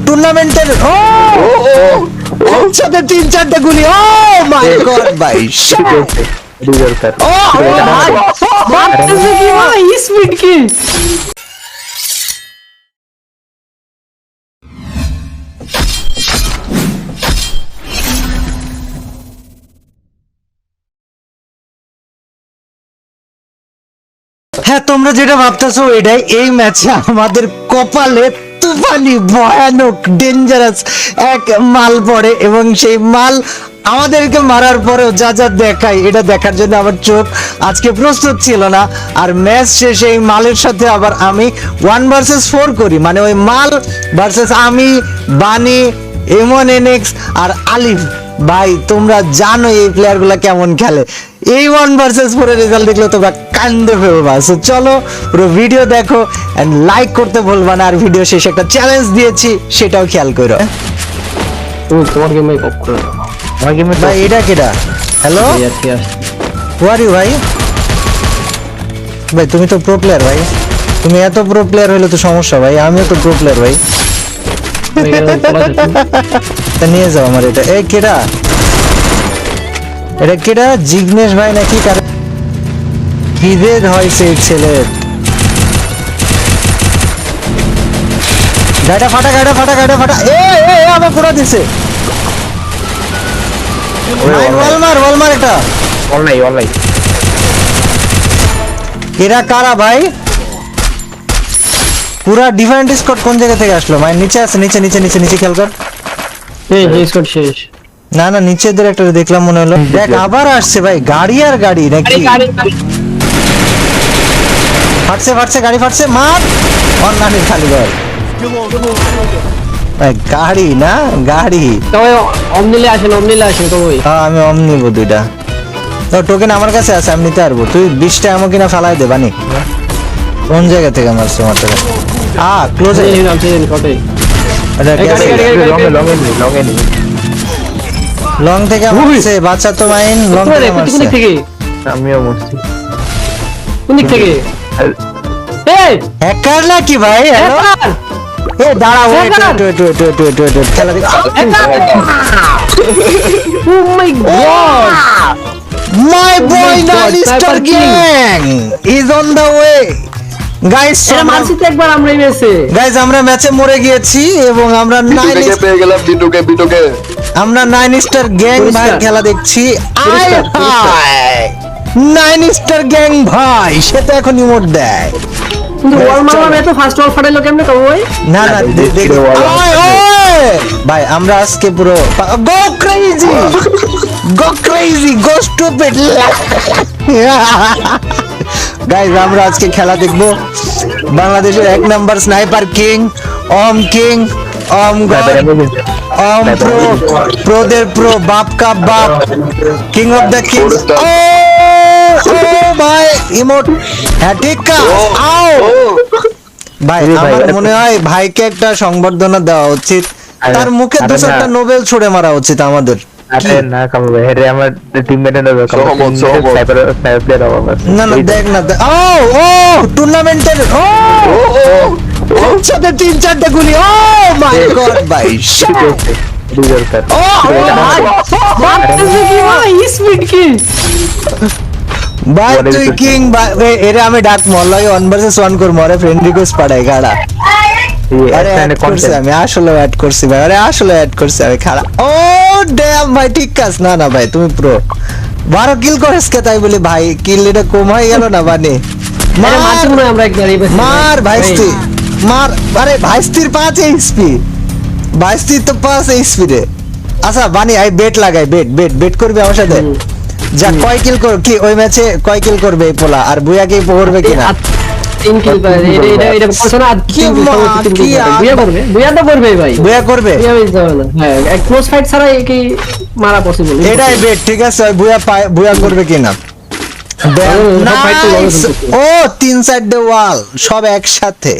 টুর্নামেন্টের ও একসাথে তিন চারটে গুলি ও মাই গড ভাই ও মারতেছে কি ভাই স্পিড কি? হ্যাঁ তোমরা যেটা ভাবতেছো এটাই এই ম্যাচে আমাদের কপালে তুফানি ভয়ানক ডেঞ্জারাস এক মাল পড়ে এবং সেই মাল আমাদেরকে মারার পরেও যা যা দেখায়, এটা দেখার জন্য আমার চোখ আজকে প্রস্তুত ছিল না। আর ম্যাচ শেষে এই মালের সাথে আবার আমি ওয়ান ভার্সেস ফোর করি। মানে ওই মাল ভার্সেস আমি, বানি এমন এনএক্স আর আলিফ। ভাই তোমরা জানো এই প্লেয়ারগুলো কেমন খেলে। এই ওয়ান ভার্সেস ফোরের রেজাল্ট দেখলে তোমরা কান্দে ফেলবা সো চলো পুরো ভিডিও দেখো এন্ড লাইক করতে ভুলবা না। আর ভিডিও শেষে একটা চ্যালেঞ্জ দিয়েছি সেটাও খেয়াল করো। তুমি তোমার গেমে অফ করে দাও। আমার গেমে ভাই এটা কেটা হ্যালো আসছে ওয়ারি ভাই? ভাই তুমি তো প্রো প্লেয়ার ভাই। তুমি এত প্রো প্লেয়ার হলে তো সমস্যা ভাই। আমিও তো প্রো প্লেয়ার ভাই। নিয়ে যাও আমার এটা এই কেডা এটা কেডা জিগ্নেশ ভাই নাকি কার? হয় সেই ছেলের গাড়িটা ফাটা গাড়িটা ফাটা গাড়িটা ফাটা এ এ আমার পুরো দিছে ওয়ালমার ওয়ালমার এটা অনলাইন অনলাইন এরা কারা ভাই? পুরা ডিফারেন্ট স্কট কোন জায়গা থেকে আসলো? মানে নিচে আছে নিচে নিচে নিচে নিচে খেয়াল কর। এই শেষ। না না নিচেদের একটা দেখলাম মনে হলো। দেখ আবার আসছে ভাই গাড়ি আর গাড়ি নাকি? ফাটছে ফাটছে গাড়ি ফাটছে মার! অন্যান্য খালি ঘর ভাই, গাড়ি না গাড়ি। তবে অমনিলে আসেন অমনিলে আসেন তো ওই হ্যাঁ আমি অম নিবো দুইটা। তো টোকেন আমার কাছে আছে আমি নিতে পারব। তুই বিশটা এমন কিনা ফালাই দে বানি। কোন জায়গা থেকে মারছে মারতে চেঞ্জ কটে এই গাড়ি, গাড়ি, গাড়ি, লং থেকে মারছে বাচ্চা তো মাইন লং থেকে মারছে থেকে? আমিও মরছি কোন দিক থেকে? এই! হ্যাকার নাকি ভাই? হ্যালো এ দাঁড়া wait! Wait wait wait wait wait wait খেলা দেখ। Oh my god! My boy নালিস্টার gang is on the way guys একবার আমরা ম্যাচে গাইস আমরা ম্যাচে মরে গিয়েছি এবং আমরা নাইন পেয়ে গেলাম বিটুকে বিটুকে। আমরা নাইন স্টার গ্যাং ভাই খেলা দেখছি। আয় পরিষ্কার। নাইন স্টার গ্যাং ভাই সে তো এখন ইমোট দেয়। কিন্তু ওয়াল মারলাম এত ফার্স্ট ওয়াল ফাটাইলো কেমনে কম ওই না না আরে, দে- দেখি। দেখি রে, ওয়ালা। ওই, ওই! ভাই আমরা আজকে পুরো go crazy go crazy go stupid guys আমরা আজকে খেলা দেখব। বাংলাদেশের এক number sniper king Om king god Om pro প্রোদের pro বাপ কা বাপ কিং অফ দ্য কিং ও ভাই ইমোট হ্যাঁ ঠিক কা আও ভাই আমার মনে হয় ভাইকে একটা সংবর্ধনা দেওয়া উচিত। তার মুখে দু চারটা নোবেল ছুড়ে মারা উচিত আমাদের। আরে না কাম ভাই হেরে আমার টিমমেটের না সহমত, সহমত। স্নাইপার স্নাইপার প্লেয়ার অভাব আছে না না দেখ না দেখ ও ও টুর্নামেন্টের ও একসাথে তিন চারটে গুলি ও মাই গড ভাই ডিজার্টার ও ভাই মারতেছে কি ভাই স্পিড কি ভাই What is তুই it? কিং ভাই এ- এরে আমি ডাক মল্লাই ওয়ান ভার্সেস ওয়ান করব আরে ফ্রেন্ড রিকোয়েস্ট আমি আসলে অ্যাড করছি ভাই আরে আসলে অ্যাড করছি আমি খারাপ। ও ড্যাম ভাই ঠিক কাজ। না না ভাই তুমি প্রো বারো কিল করেছ কে তাই বলি ভাই? কিল এটা কম হয়ে গেল না বানি? আরে মারছি মনে হয় আমরা একবার এই ম্যাচে মার ভাইস্তি। মার আরে ভাইস্তির পাঁচ এইচপি ভাইস্তির তো পাঁচ এইচপি রে। আচ্ছা বানি আই বেট লাগাই বেট বেট বেট করবি আমার সাথে। যা কয় কিল কর কি ওই ম্যাচে কয় কিল করবে এই পোলা? আর বুয়াকে পড়বে কিনা? তিন এটা এটা না তিন করবে তো করবে ভাই। করবে? হ্যাঁ এক ক্লোজ ফাইট ছাড়া একে মারা পসিবল এটাই বেট ঠিক আছে? বুয়া বুয়া করবে কিনা? Damn, ওটা fight তো ভালো nice! চলতেছে। ও তিন সাইডে ওয়াল সব একসাথে।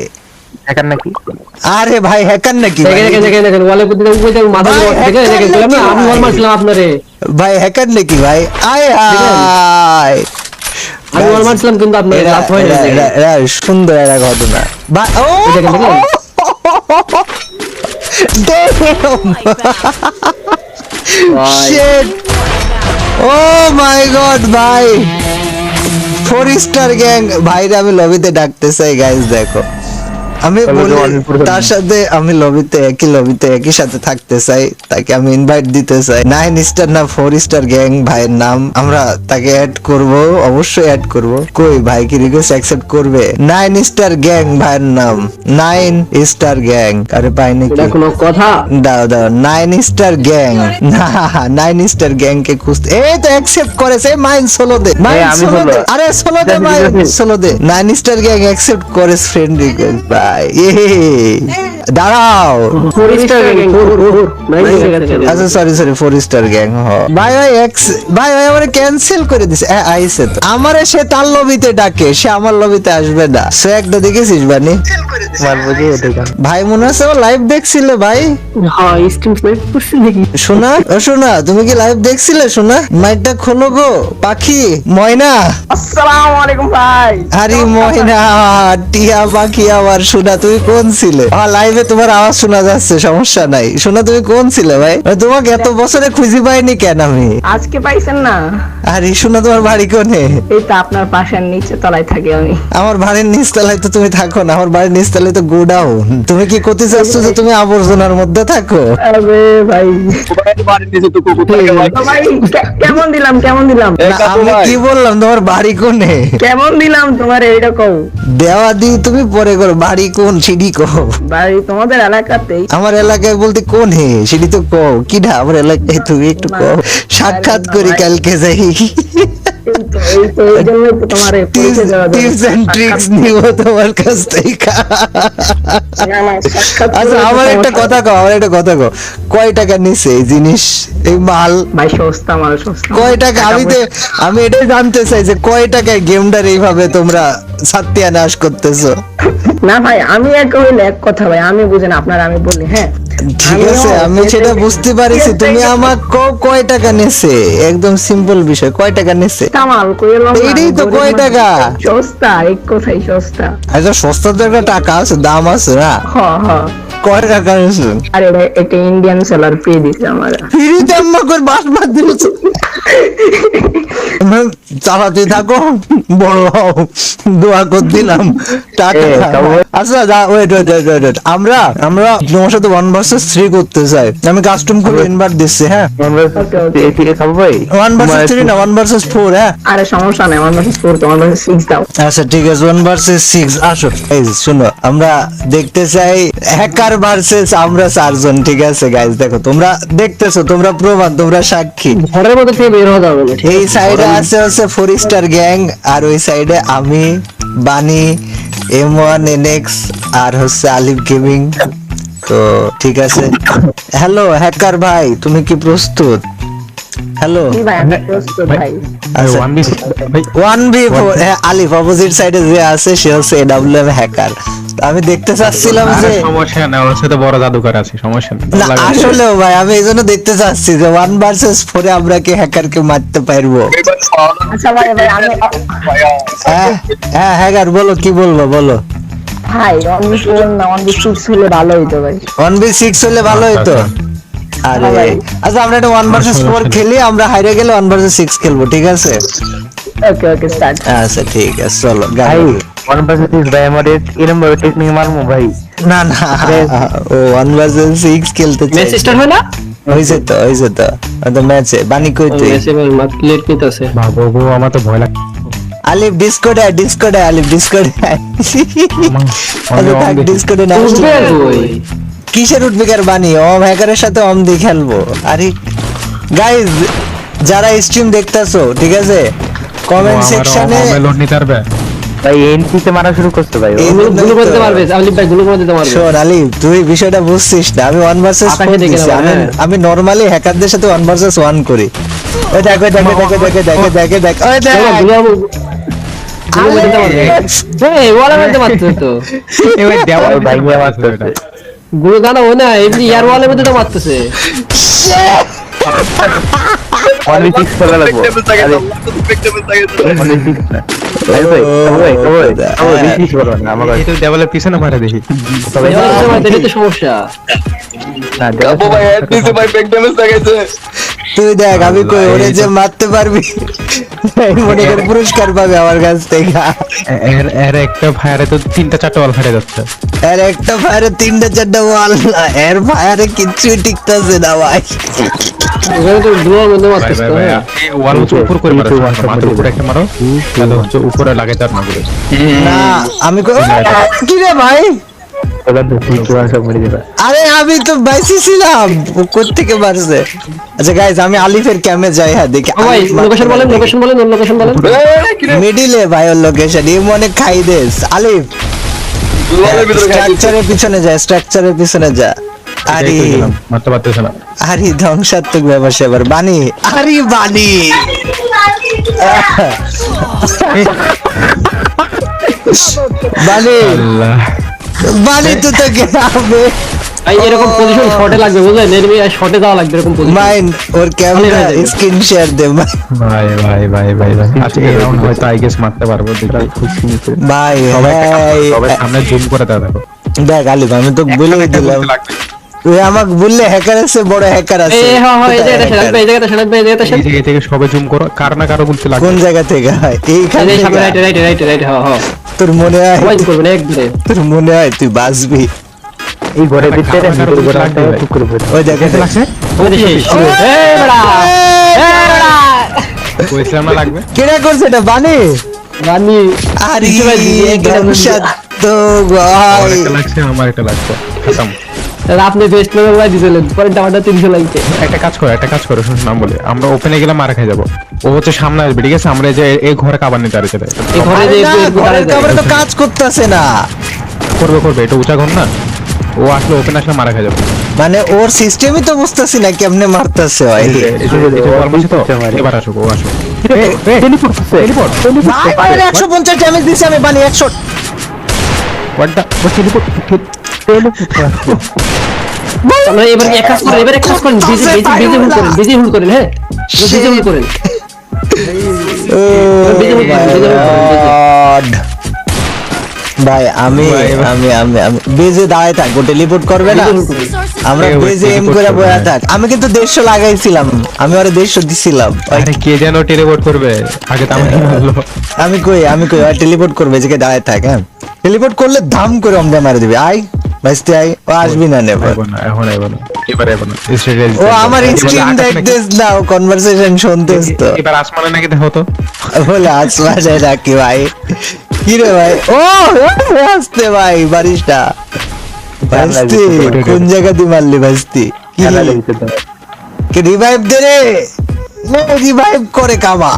হ্যাকার নাকি? আরে ভাই হ্যাকার নাকি ভাই? দেখেন দেখেন দেখেন দেখেন ওয়ালে প্রতি উপরে দেখেন মাথা ভাই, দিয়ে দেখেন দেখেন বললাম না আমি নাকি ওয়াল ভাই? মারছিলাম আপনারে। ভাই হ্যাকার নাকি ভাই? আয় হায় আমি ওয়াল মারছিলাম কিন্তু আপনার রাত লাভ গেছে এটা সুন্দর একটা ঘটনা বা ও দেখেন, দেখেন। Damn! Shit! Oh my god, ভাই ফোর স্টার গ্যাং ভাইরা আমি লবিতে ডাকতে চাই গাইজ দেখো আমি বলি তার সাথে আমি লবিতে একই লবিতে একই সাথে থাকতে চাই তাকে আমি ইনভাইট দিতে চাই। নাইন স্টার না ফোর স্টার গ্যাং ভাইয়ের নাম আমরা তাকে অ্যাড করব অবশ্যই অ্যাড করব। কই ভাই কি রিকোয়েস্ট অ্যাকসেপ্ট করবে? নাইন স্টার গ্যাং ভাইয়ের নাম। Nine star gang. আরে পাইনি কি? কোনো কথা? দাও দাও নাইন স্টার গ্যাং। না নাইন স্টার গ্যাং কে খুঁজতে এই তো অ্যাকসেপ্ট করেছে মাইন সোলো দে মাইন সোলো দে আরে সোলো দে মাইন সোলো দে নাইন স্টার গ্যাং অ্যাকসেপ্ট করে ফ্রেন্ড রিকোয়েস্ট ভাই। এ দাঁড়াও। Four star gang four four nice গেছে আচ্ছা sorry sorry four star gang হ। ভাই ভাই এক্স ভাই ভাই আমারে ক্যান্সেল করে দিছে। হ্যাঁ আইছে তো। আমারে সে তার লবিতে ডাকে সে আমার লবিতে আসবে না। সে একটা দেখেছিস বানি? ভাই মনে আছে লাইভ দেখছিলে ভাই? হ্যাঁ স্ট্রিম স্নাইপ করছি দেখি। শোনা? ও শোনা তুমি কি লাইভ দেখছিলে শোনা? মাইকটা খোলো গো পাখি ময়না। আসসালামু আলাইকুম ভাই। আরে ময়না টিয়া পাখি আবার শোনা তুমি কোন ছিলে? আমার লাইভে তোমার আওয়াজ শোনা যাচ্ছে সমস্যা নাই। শোনা তুমি কোন ছিলে ভাই? তোমাকে এত বছরে খুঁজে পাইনি কেন আমি? আজকে পাইছেন না? আরে শোনা তোমার বাড়ি কোনে? এই তো আপনার পাশের নিচে তলায় থাকি আমি। আমার বাড়ির নিচতলায় তো তুমি থাকো না আমার বাড়ির নিচতলায় তো গোডাউন। তুমি কি করতে চাচ্ছ যে তুমি আবর্জনার মধ্যে থাকো? আরে ভাই। বাড়ির নিচে তো ভাই। কেমন দিলাম কেমন দিলাম? আমি কি বললাম তোমার বাড়ি কোনে? কেমন দিলাম তোমার এইটা কও দেওয়া দি তুমি পরে করো বাড়ি কোন সিঁড়ি কো? বাড়ি তোমাদের এলাকাতেই আমার এলাকায় বলতে কোন হে? সেটি তো কও কিডা আমার এলাকায় তুমি একটু কও সাক্ষাৎ করি কালকে যাই। না, না, আচ্ছা আমার একটা কথা কও আমার একটা কথা কও। কয় টাকা নিছে এই জিনিস এই মাল? ভাই সস্তা মাল সস্তা কয় টাকা? আমি তো আমি এটাই জানতে চাই যে কয় টাকায় গেমটার এইভাবে তোমরা সাত্যানাশ করতেছো। না ভাই আমি এক হইলে এক কথা ভাই আমি বুঝেন আপনার আমি বলি হ্যাঁ? ঠিক আছে আমি সেটা বুঝতে পারিছি তুমি আমার ক- কয় টাকা নেছে? একদম সিম্পল বিষয় কয় টাকা নেছে? কামাল কইলাম এইটাই তো কয় টাকা? সস্তা এক কথাই সস্তা। আচ্ছা সস্তা তো একটা টাকা আছে দাম আছে না? হ হ। কয় টাকা নেছে? আর এটা একটা ইন্ডিয়ান সেলার ফ্রি দিছে আমার। ফ্রিতে আম্মা করে বাস মার দিয়েছে? চালাতে থাকো বড় হও দোয়া করে দিলাম আচ্ছা ওয়েট ওয়েট ওয়েট ওয়েট আমরা আমরা তোমার সাথে ওয়ান ভার্সেস থ্রি করতে চাই। আমি কাস্টম করে ইনভার্ট দিচ্ছি হ্যাঁ? ওয়ান ভার্সেস থ্রি না ওয়ান ভার্সেস ফোর হ্যাঁ? আরে সমস্যা নাই আমার ভার্সেস ফোর তোমার ভার্সেস সিক্স দাও। আচ্ছা ঠিক আছে ওয়ান ভার্সেস সিক্স আসো। এই শোনো আমরা দেখতে চাই হ্যাকার ভার্সেস আমরা চারজন ঠিক আছে গাইজ দেখো তোমরা দেখতেছো তোমরা প্রমাণ তোমরা সাক্ষী। ঘরের মধ্যে বের হওয়া যাবে না ঠিক এই সাইডে আছে হচ্ছে ফোর স্টার গ্যাং আর ওই সাইডে আমি বানি এম ওয়ান এনএক্স আর হচ্ছে আলিফ গেমিং তো ঠিক আছে। হ্যালো হ্যাকার ভাই তুমি কি প্রস্তুত? হ্যালো আচ্ছা ওয়ান বি ফোর হ্যাঁ আলিফ অপোজিট সাইডে যে আছে সে হচ্ছে এডাব্লিউ এম হ্যাকার আমি দেখতে চাচ্ছিলাম যে সমস্যা না ওর সাথে বড় জাদুকর আছে সমস্যা নেই। না আসলেও ভাই আমি এই জন্য দেখতে চাচ্ছি যে ওয়ান ভার্সেস ফোরে আমরা কি হ্যাকারকে মারতে পারব? আচ্ছা ভাই ভাই আমি হ্যাঁ হ্যাঁ হ্যাকার বলো কি বলব বলো। ভাই ওয়ান বি না হলে ভালো হইতো ভাই। ওয়ান বি সিক্স হলে ভালো হতো আরে ভাই। আচ্ছা আমরা একটা ওয়ান ভার্সেস ফোর খেলি আমরা হাইরে গেলে ওয়ান ভার্সেস সিক্স খেলব ঠিক আছে? ওকে ওকে স্টার্ট আচ্ছা ঠিক আছে চলো ভাই ওয়ান পার্সেন্ট সিক্স ভাই আমার এরম ভাবে টেকনিক মারমু ভাই। না না ও ওয়ান ভার্সেস সিক্স খেলতে ম্যাচ চাই স্টার্ট হয় না? হয়েছে তো হয়েছে তো তো ম্যাচে বানি কই তুই? ম্যাচে মাত লেট নিতেছে। বাবু গো আমার তো ভয় লাগে আলিফ ডিসকোডে ডিসকোডে আলিফ ডিসকোডে থাক ডিসকোডে না কিসের উঠবিকার বানি ওম হ্যাকারের সাথে অম দিয়ে খেলব। আরে গাইজ যারা স্ট্রিম দেখতাছো ঠিক আছে? কমেন্ট সেকশনে লোড নিতে পারবে ভাই এনপিতে মারা শুরু করতে ভাই। গুলো গুলো করে দিতে পারবে আলিফ ভাই গুলো করে দিতে পারবে। শোন আলি তুই বিষয়টা বুঝছিস না আমি ওয়ান ভার্সেস আমি হ্যাঁ। আমি নরমালি হ্যাকারদের সাথে ওয়ান ভার্সেস ওয়ান করি। ওই দেখ ওই দেখে দেখে দেখে দেখে দেখে দেখ ওই দেখ। গুলো গুলো করে পারবে। এই ওয়ালে মধ্যে মারতে তো। এবার দেওয়াল ভাই, তো। গুলো গানা হয় না এমনি ইয়ার ওয়ালের মধ্যে তো মারতেছে খেলা লাগবো সমস্যা তুই দেখ আমি কই? ওরে যে মারতে পারবি। এই মনে করে পুরস্কার পাবে আমার কাছ থেকে। এর এর একটা ফায়ারে তো তিনটা চারটা ওয়াল ফাটে যাচ্ছে। আর একটা ফায়ারে তিনটা চারটা ওয়াল এর ফায়ারে কিচ্ছুই টিকতেছে না ভাই। ওখানে তো মারতেছে ওয়াল হচ্ছে উপর করে মারো মাথার উপরে একটা মারো। তাহলে হচ্ছে উপরে লাগে তার না করে না আমি কই কি রে ভাই? ওরা তো ঠিক সব মরে যাবে আরে আমি তো বাইসি ছিলাম। ও কোত্থেকে মারছে? আচ্ছা গাইজ আমি আলিফের ক্যামে যাই হ্যাঁ দেখি ভাই লোকেশন বলেন লোকেশন বলেন ওর লোকেশন বলেন। মিডিলে ভাই ওর লোকেশন এই মনে খাই দেস। আলিফ। স্ট্রাকচারের পিছনে যা স্ট্রাকচারের পিছনে যা। আরে মারতে পারতেছে না। আরে ধ্বংসাত্মক ব্যাপার সেবার বানি আরে বানি। বানি আল্লাহ বানি তো তো গেলাবে ভাই এরকম পজিশন শর্টে লাগবে বুঝলেন এনিমি শর্টে যাওয়া লাগবে এরকম পজিশন মাইন ওর ক্যামেরা স্ক্রিন শেয়ার দে ভাই। ভাই ভাই ভাই ভাই ভাই। আজকে এই রাউন্ড হয়তো আই গেস মারতে পারব দেখি ভাই সবাই সামনে জুম করে দাও দেখো। দেখ আলিফ আমি তো বলে দিলাম। লাগবে। তুই আমাকে বললে হ্যাকার আছে বড় হ্যাকার আছে। এই হ্যাঁ হ্যাঁ এই জায়গাটা সেরাজ এই জায়গাটা সেরাজ এই জায়গাটা এই জায়গা থেকে সবাই জুম করো কার না কারও বলতে লাগবে। কোন জায়গা থেকে? হয় এইখান এই সামনে রাইট রাইট রাইট রাইট হ্যাঁ হ্যাঁ। তোর মনে হয় ওয়াইন করবেন এক ধরে তোর মনে হয় তুই বাঁচবি? এই ঘরের ভিতরে কারও কারও ভিতরে ঘরে ভাই। টুক করে পড়ে ওই দেখে লাগছে ওই যে এই বড়া এই বড়া। কইছিলাম না লাগবে। কেডা করছে এটা বানি? আরে আমার একটা লাগছে আমার একটা লাগছে। খতম। আপনি বেস্ট লেভেল দিছিলেন পরে টাওয়ারটা 300 লাগছে। একটা কাজ করো একটা কাজ করো শুনুন নাম বলে। আমরা ওপেনে গেলে মারা খেয়ে যাব। ও হচ্ছে সামনে আসবে ঠিক আছে? আমরা যে এই ঘরে কাবার নিতে আর চলে এই ঘরে যে ঘরের তো কাজ করতেছে না। করবে করবে এটা উঁচা ঘর না? ও আসলে ওপেন আসলে মারা খেয়ে যাবে। মানে ওর সিস্টেমই তো বুঝতেছি না কেমনে মারতেছে ভাই। এবার আসুক ও আসুক। টেলিপোর্ট টেলিপোর্ট একশো পঞ্চাশ ড্যামেজ দিছে আমি বানি একশো। What the teleport teleport. আমরা এবার এক কাজ করেন এবার এক কাজ করেন বিজি বিজি বিজি হুল করেন বিজি হুল করেন হ্যাঁ? বিজি হুল করেন। ভাই আমি। আমি আমি আমি বেজে দাঁড়ায় থাকব টেলিপোর্ট করবে না? আমরা বেজে এম করে বয়া হ্যাঁ। থাক। আমি কিন্তু দেড়শো লাগাইছিলাম আমি ওরা দেড়শো দিছিলাম। আরে কে যেন টেলিপোর্ট করবে? আগে তো আমি কই আমি কই টেলিপোর্ট করবে যে দাঁড়ায় থাক হ্যাঁ? টেলিপোর্ট করলে ধাম করে অমদে মারে দিবি আই ভাইস্তে আই ও আসবি না নেবার এখন না, এখন এখন না। এবার এখন না। ও আমার করো। এবার স্ক্রিন আকাশ নাকি- দেখতেছ না ও কনভারসেশন শুনতেছ তো। এবার আসমানে নাকি দেখো তো। বলে আসমানে নাকি ভাই? কি রে ভাই? ও আসতে ভাই বারিশটা। ভাইস্তি কোন জায়গা দিয়ে মারলি ভাইস্তি কি রিভাইভ দে রে। রিভাইভ করে কামা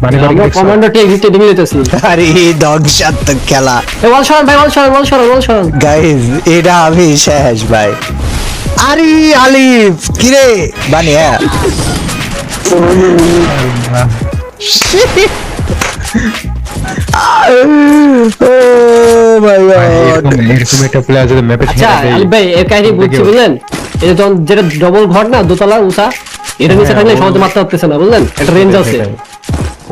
মানে আমরা? টেক দিতেছি। আরে খেলা। ভাই এটা আমি শেষ ভাই। আরে আলিফ কিরে? হ্যাঁ এরকম- একটা প্লেয়ার যদি ম্যাপে আচ্ছা ভাই এর কাহিনী বুঝছি বুঝলেন? এই যে যখন যেটা ডবল ঘর না দোতলা উষা এটা নিচে থাকলে সহজে মারতে পারতেছে না বুঝলেন? একটা রেঞ্জ আছে।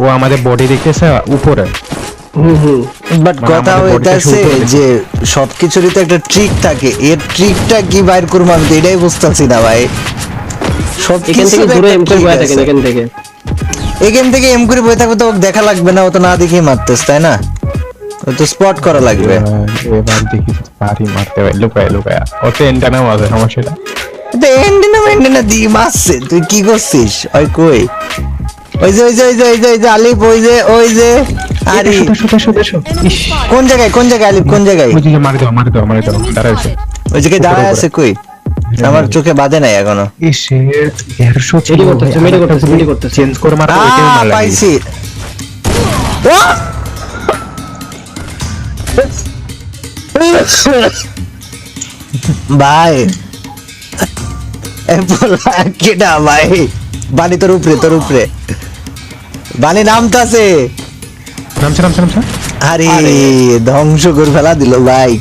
ও আমাদের বডি দেখতেছে উপরে। হুম হুম। বাট মানে কথা হইতাছে। যে সবকিছুরই তো একটা ট্রিক থাকে। এর ট্রিকটা কি বাইর করব আমি তো এটাই বুঝতেছি না ভাই। সব এখান থেকে দূরে এম করে বয়া থাকেন এখান থেকে। এখান থেকে এম করে বয়ে থাকবে তো ওকে দেখা লাগবে না ও তো না দেখেই মারতেছ তাই না? ও তো স্পট করা লাগবে। এবার দেখি পারি মারতে পারি লুকায় লুকায়। সমস্যাটা তো দি মারছে তুই কি করছিস? ওই কই? ওই যে ওই যে ওই যে ওই যে ওই যে আলিফ ওই যে ওই যে আরে। কোন জায়গায় কোন জায়গায় আলিফ কোন জায়গায়? ওই যে মারি দাও মারি দাও মারি দাও দাঁড়াইছে ওই জায়গায় দাঁড়ায় আছে কই? আমার চোখে বাঁধে নাই এখনও। চেঞ্জ করে মারা পাইছি। ভাই। এ পোলা কেডা ভাই? বানি তোর উপরে তোর উপরে। বানি নামতাছে। নামছে নামছে নামছে। আরে ধ্বংস করে ফেলা দিল ভাই।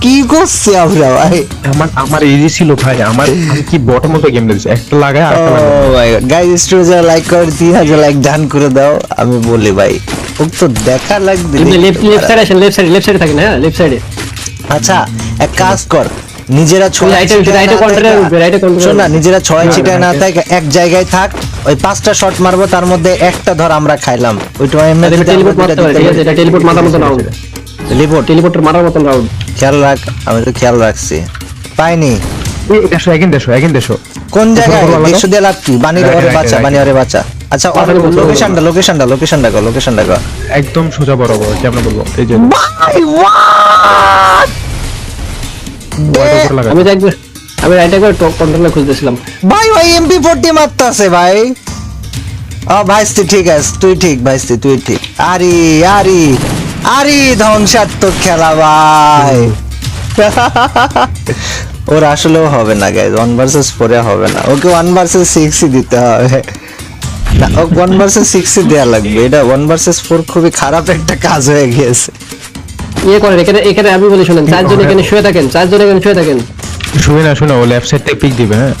কি করছে আমরা ভাই? আমার আমার ইজি ছিল ভাই আমার আমি কি বটের মতো গেম দিয়েছি একটা লাগায় আর একটা লাগায়। গাইজ স্টোরি লাইক করে লাইক ডান করে দাও। আমি বলি ভাই ও তো দেখা লাগবে লেফট লেফট সাইড আসেন লেফট সাইড লেফট সাইডে থাকেন হ্যাঁ লেফট সাইডে আচ্ছা এক কাজ কর। নিজেরা ছয় রাইটে- ছিটায় রাইটে control শোন না নিজেরা ছয় হ্যাঁ, ছিটায় না। থাক এক জায়গায় থাক। ওই পাঁচটা শট মারবো তার মধ্যে একটা ধর আমরা খাইলাম। ওইটা টেলিপোর্ট মারতে পারে ঠিক আছে এটা টেলিপোর্ট মারার মতন রাউন্ড টেলিপোর্ট টেলিপোর্টের মারার মতন রাউন্ড খেয়াল রাখ আমি তো খেয়াল রাখছি। পাইনি। এই দেশো একদিন দেশো একদিন দেশো কোন জায়গায়? বলো। দিয়ে লাভ কি? বানির রাইটে, ওরে বাচ্চা বানি ওরে বাচ্চা আচ্ছা লোকেশনটা লোকেশনটা লোকেশনটা কর লোকেশনটা কর। একদম সোজা বরাবর কেমন বলব? এই যে। ভাই what? বড় করে লাগা আমি একবার আমি রাইট একবার টপ কন্ট্রোলার খুঁজতেছিলাম। ভাই ভাই এমপি ফোরটি মারতাছে ভাই। ও ভাইস্তি ঠিক আছে তুই ঠিক ভাইস্তি তুই ঠিক। আরে আরে আরে ধ্বংসাত্মক খেলা ভাই। ওর আসলেও হবে না গাইজ ওয়ান ভার্সেস ফোরে হবে না। ওকে ওয়ান ভার্সেস সিক্সই দিতে হবে। না ও ওয়ান ভার্সেস সিক্সই দেওয়া লাগবে। এটা ওয়ান ভার্সেস ফোর খুবই খারাপ একটা কাজ হয়ে গিয়েছে। ইয়ে করেন এখানে এখানে আমি বলি শুনেন চারজন এখানে শুয়ে থাকেন চারজন এখানে শুয়ে থাকেন। শুনে না শুনে ও লেফট সাইড থেকে পিক দিবে হ্যাঁ?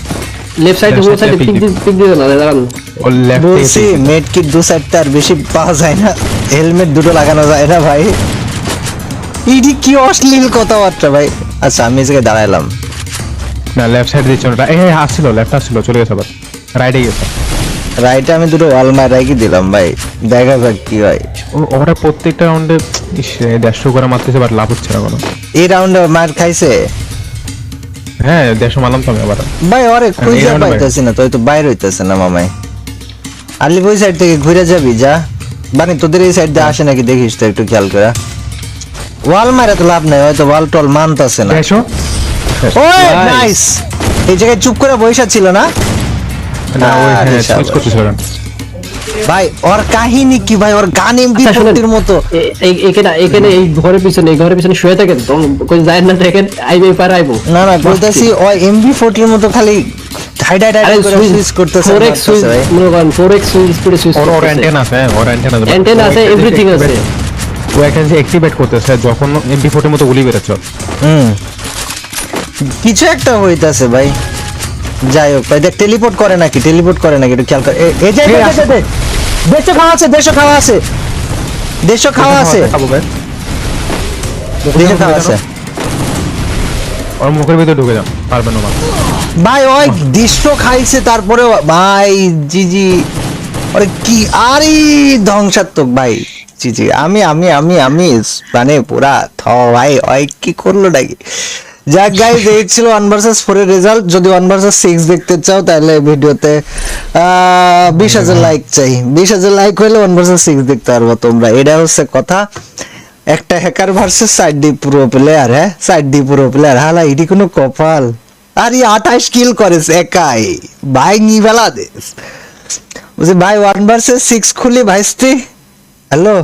লেফট সাইড সাইডে পিক পিক দিতে না দাঁড়ান। ও লেফট বলছি মেড কিট দু সাইডটা আর বেশি পাওয়া যায় না। হেলমেট দুটো লাগানো যায় না ভাই। ইডি কি অশ্লীল কথাবার্তা ভাই। আচ্ছা আমি জায়গায় দাঁড়াইলাম। না লেফট সাইড দিচ্ছে ওটা এই আসছিল লেফট আসছিল চলে গেছে আবার। রাইটে গেছে। রাইটে আমি দুটো ওয়াল মারাইকে দিলাম ভাই। দেখা যাক কি হয়। ও- ওরা প্রত্যেকটা রাউন্ডে দেড়শো করে মারতেছে বাট লাভ হচ্ছে না কোনো। এই রাউন্ডে মার খাইছে? হ্যাঁ দেড়শো মারলাম তো আমি আবার। ভাই ওরে খুঁজে এই round পাইতেছি না তুই তো বাইরে হইতেছে না মামাই। আলিপ ওই সাইড থেকে ঘুরে যাবি যা। বানি তোদের এই সাইড দিয়ে আসে নাকি দেখিস তো একটু খেয়াল করে। ওয়াল মারা তো লাভ নাই হয়তো ওয়াল টল মানতাছে না। ওই নাইস এই জায়গায় চুপ করে বসে ছিল না? না ওই আরে হ্যাঁ ভাই ওর কাহিনী কি ভাই? ওর গান আচ্ছা, মতো। এখানে এখানে এই ঘরের পিছনে এই ঘরের পিছনে শুয়ে থাকেন তো? কই যায় না দেখেন আইবে পার আইবো। না না বলতেছি ওই এমবি ফোরটির মতো খালি ঢাই ঢাই ঢাই করে সুইচ করতেছে 4x সুইচ মনে করেন 4x সুইচ স্পিডে সুইচ ওর ওর অ্যান্টেনা আছে হ্যাঁ ওর অ্যান্টেনা অ্যান্টেনা আছে এভরিথিং আছে। ও একটা যে অ্যাক্টিভেট করতেছে যখন ফোর্টির মতো গুলি বেরোচ্ছে। হুম। কিছু একটা হইতাছে ভাই। যাই হোক ভাই দেখ টেলিপোর্ট করে নাকি টেলিপোর্ট করে নাকি একটু খেয়াল কর। এই যে। দেড়শো খাওয়া আছে দেড়শো খাওয়া আছে দেড়শো খাওয়া আছে। দেড়শো খাওয়া আছে। ওর মুখের ভিতরে ঢুকে যাও পারবেন না ভাই ওই দৃশ্য খাইছে তারপরে ভাই জি জি আরে কি আরে ধ্বংসাত্মক ভাই জি জি আমি আমি আমি আমি মানে পুরা থ ভাই ওই কি করল নাকি? যাক গাইজ এই ছিল ওয়ান ভার্সেস ফোর এর রেজাল্ট যদি ওয়ান ভার্সেস সিক্স দেখতে চাও তাহলে ভিডিওতে বিশ হাজার লাইক চাই। বিশ হাজার লাইক হলে ওয়ান ভার্সেস সিক্স দেখতে পারব তোমরা। এটা হচ্ছে কথা। একটা hacker versus side D pro player হ্যাঁ? সাইড ডি প্রো প্লেয়ার হালা এটি কোনো কপাল। আর এই আঠাশ কিল করেছে একাই। ভাই নিবেলা দেশ। বলছি ভাই ওয়ান ভার্সেস সিক্স খুলি ভাই স্ত্রী। হ্যালো?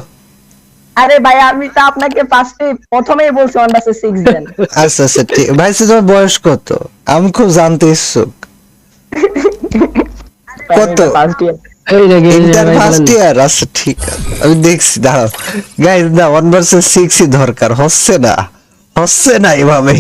আরে ভাই আমি তো আপনাকে ফার্স্টে প্রথমেই বলছি ওয়ান বাসে সিক্স দেন আচ্ছা আচ্ছা ঠিক। ভাই সে তোমার বয়স কত? আমি খুব জানতে ইচ্ছুক। কত? ফার্স্ট ইয়ার এই দেখি এই ইন্টার ফার্স্ট ইয়ার আচ্ছা ঠিক। আছে আমি দেখছি দাঁড়াও। গাইজ না ওয়ান ভার্সেস সিক্সই দরকার হচ্ছে না। হচ্ছে না এভাবে।